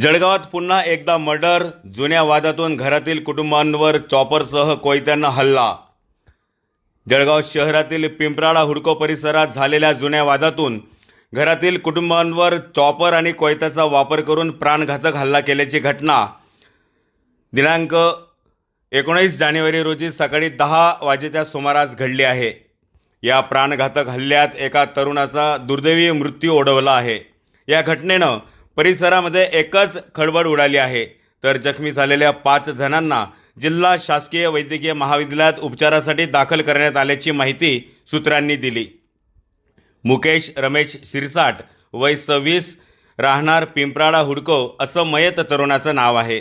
जळगावात पुन्हा एकदा मर्डर जुन्या वादातून घरातील कुटुंबांवर चॉपरसह कोयत्यांना हल्ला. जळगाव शहरातील पिंपराळा हुडको परिसरात झालेल्या जुन्या वादातून घरातील कुटुंबांवर चॉपर आणि कोयत्याचा वापर करून प्राणघातक हल्ला केल्याची घटना. दिनांक एकोणीस जानेवारी रोजी सकाळी दहा वाजेच्या सुमारास घडली आहे. या प्राणघातक हल्ल्यात एका तरुणाचा दुर्दैवी मृत्यू ओढवला आहे. या घटनेनं परिसरामध्ये एकच खळबळ उडाली आहे. तर जखमी झालेल्या पाच जणांना जिल्हा शासकीय वैद्यकीय महाविद्यालयात उपचारासाठी दाखल करण्यात आल्याची माहिती सूत्रांनी दिली. मुकेश रमेश शिरसाट वय सव्वीस राहणार पिंपराळा हुडको असं मयत तरुणाचं नाव आहे.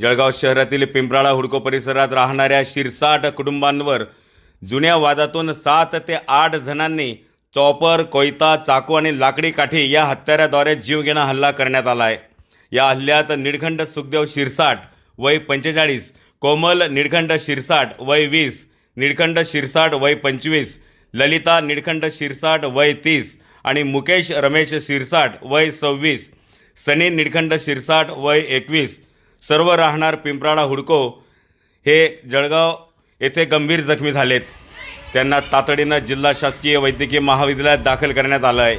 जळगाव शहरातील पिंपराळा हुडको परिसरात राहणाऱ्या शिरसाट कुटुंबांवर जुन्या वादातून सात ते आठ जणांनी चॉपर कोयता चाकू आणि लाकडी काठी या हत्याराद्वारे जीवघेणा हल्ला करण्यात आला आहे या हल्ल्यात निळखंड सुखदेव शिरसाट वय पंचेचाळीस कोमल निळखंड शिरसाट वय वीस निळखंड शिरसाट वय पंचवीस ललिता निळखंड शिरसाट वय तीस आणि मुकेश रमेश शिरसाट वय सव्वीस सनी निळखंड शिरसाट वय एकवीस. सर्व राहणार पिंपराडा हुडको हे जळगाव येथे गंभीर जखमी झालेत. त्यांना तातडीनं जिल्हा शासकीय वैद्यकीय महाविद्यालयात दाखल करण्यात आलं आहे.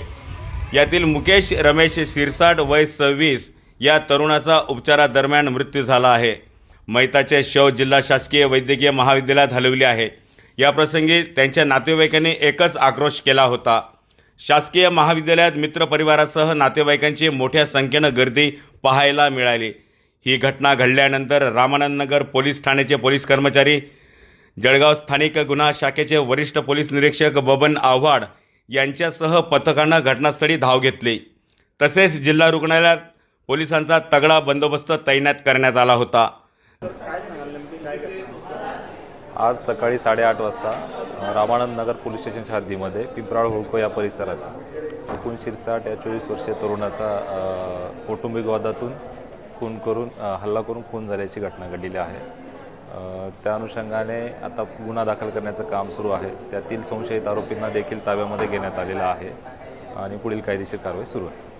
यातील मुकेश रमेश सिरसाट वय सव्वीस या तरुणाचा उपचारादरम्यान मृत्यू झाला आहे. मैताचे शव जिल्हा शासकीय वैद्यकीय महाविद्यालयात हलवले आहे. याप्रसंगी त्यांच्या नातेवाईकांनी एकच आक्रोश केला होता. शासकीय महाविद्यालयात मित्रपरिवारासह नातेवाईकांची मोठ्या संख्येनं गर्दी पाहायला मिळाली. ही घटना घडल्यानंतर रामानंदनगर पोलीस ठाण्याचे पोलीस कर्मचारी जळगाव स्थानिक गुन्हा शाखेचे वरिष्ठ पोलीस निरीक्षक बबन आव्हाड यांच्यासह पथकानं घटनास्थळी धाव घेतली. तसेच जिल्हा रुग्णालयात पोलिसांचा तगडा बंदोबस्त तैनात करण्यात आला होता. आज सकाळी साडेआठ वाजता रामानंद नगर पोलीस स्टेशनच्या हद्दीमध्ये पिंपराळ होळको या परिसरात एकूण शिरसाट या चोवीस वर्षीय तरुणाचा कौटुंबिक वादातून खून करून हल्ला करून खून झाल्याची घटना घडलेली आहे. त्या अनुषंगाने आता गुन्हा दाखल करण्याचं काम सुरू आहे. त्यातील संशयित आरोपींना देखील ताब्यामध्ये घेण्यात आलेलं आहे आणि पुढील कायदेशीर कारवाई सुरू आहे.